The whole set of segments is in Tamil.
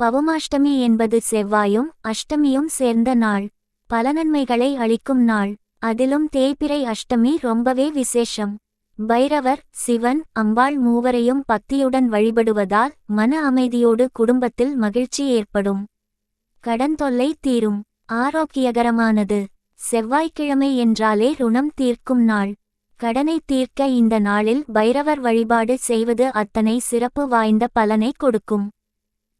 பவுமாஷ்டமி என்பது செவ்வாயும் அஷ்டமியும் சேர்ந்த நாள். பல நன்மைகளை அளிக்கும் நாள். அதிலும் தேய்பிறை அஷ்டமி ரொம்பவே விசேஷம். பைரவர் சிவன் அம்பாள் மூவரையும் பக்தியுடன் வழிபடுவதால் மன அமைதியோடு குடும்பத்தில் மகிழ்ச்சி ஏற்படும். கடன் தொல்லை தீரும். ஆரோக்கியகரமானது. செவ்வாய்க்கிழமை என்றாலே ருணம் தீர்க்கும் நாள். கடனை தீர்க்க இந்த நாளில் பைரவர் வழிபாடு செய்வது அத்தனை சிறப்பு வாய்ந்த பலனை கொடுக்கும்.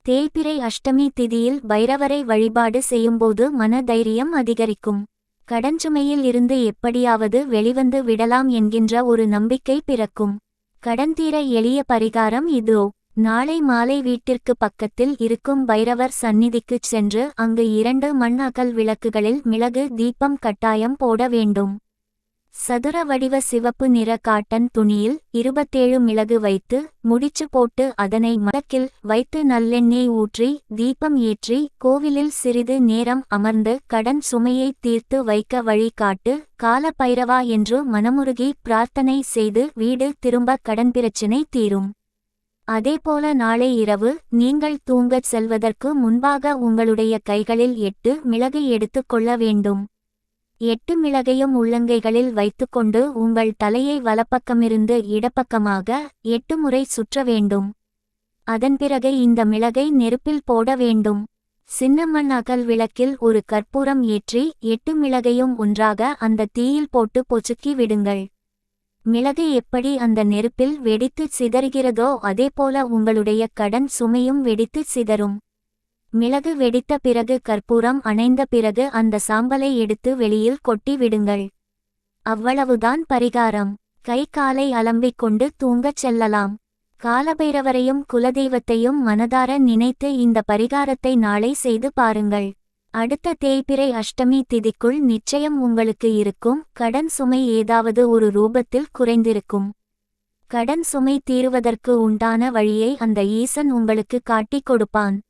தேய்பிறை அஷ்டமி திதியில் பைரவரை வழிபாடு செய்யும்போது மன தைரியம் அதிகரிக்கும் கடன்சுமையில் இருந்து எப்படியாவது வெளிவந்து விடலாம் என்கின்ற ஒரு நம்பிக்கை பிறக்கும். கடன் தீர எளிய பரிகாரம் இதோ. நாளை மாலை வீட்டிற்கு பக்கத்தில் இருக்கும் பைரவர் சந்நிதிக்குச் சென்று அங்கு இரண்டு மண் அகல் விளக்குகளில் மிளகு தீபம் கட்டாயம் போட வேண்டும். சதுர வடிவ சிவப்பு நிற காட்டன் துணியில் இருபத்தேழு மிளகு வைத்து முடிச்சு போட்டு அதனை மடக்கில் வைத்து நல்லெண்ணெய் ஊற்றி தீபம் ஏற்றி கோவிலில் சிறிது நேரம் அமர்ந்து கடன் சுமையை தீர்த்து வைக்க வழி காட்டு கால பைரவா என்று மனமுருகி பிரார்த்தனை செய்து வீடு திரும்ப கடன் பிரச்சினை தீரும். அதேபோல நாளை இரவு நீங்கள் தூங்கச் செல்வதற்கு முன்பாக உங்களுடைய கைகளில் எட்டு மிளகு எடுத்துக் கொள்ள வேண்டும். எட்டு மிளகையும் உள்ளங்கைகளில் வைத்துக்கொண்டு உங்கள் தலையை வலப்பக்கமிருந்து இடப்பக்கமாக எட்டு முறை சுற்ற வேண்டும். அதன் பிறகு இந்த மிளகை நெருப்பில் போட வேண்டும். சின்னமண் அகல் விளக்கில் ஒரு கற்பூரம் ஏற்றி எட்டு மிளகையும் ஒன்றாக அந்த தீயில் போட்டு பொசுக்கி விடுங்கள். மிளகு எப்படி அந்த நெருப்பில் வெடித்து சிதறுகிறதோ அதேபோல உங்களுடைய கடன் சுமையும் வெடித்து சிதறும். மிளகு வெடித்த பிறகு கற்பூரம் அணைந்த பிறகு அந்த சாம்பலை எடுத்து வெளியில் கொட்டி விடுங்கள். அவ்வளவுதான் பரிகாரம். கை காலை அலம்பிக் கொண்டு தூங்கச் செல்லலாம். காலபைரவரையும் குலதெய்வத்தையும் மனதார நினைத்து இந்த பரிகாரத்தை நாளை செய்து பாருங்கள். அடுத்த தேய்பிரை அஷ்டமி திதிக்குள் நிச்சயம் உங்களுக்கு இருக்கும். கடன் சுமை ஏதாவது ஒரு ரூபத்தில் குறைந்திருக்கும். கடன் சுமை தீருவதற்கு உண்டான வழியை அந்த ஈசன் உங்களுக்கு காட்டிக் கொடுப்பான்.